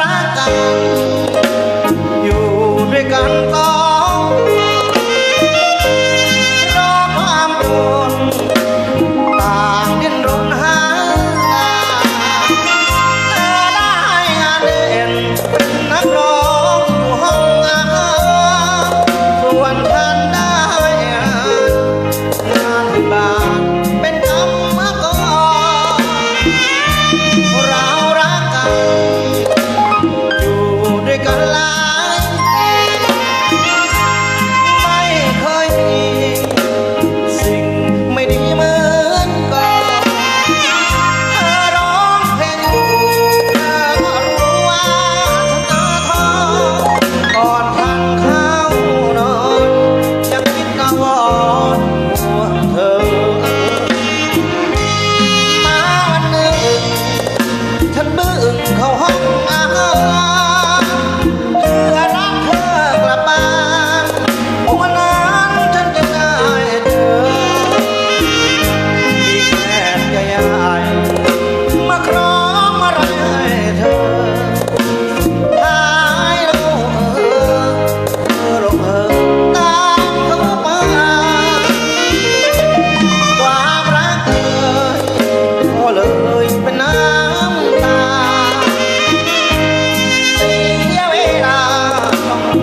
รักกัน อยู่ด้วยกันก็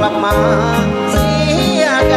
บักมาเสียใจ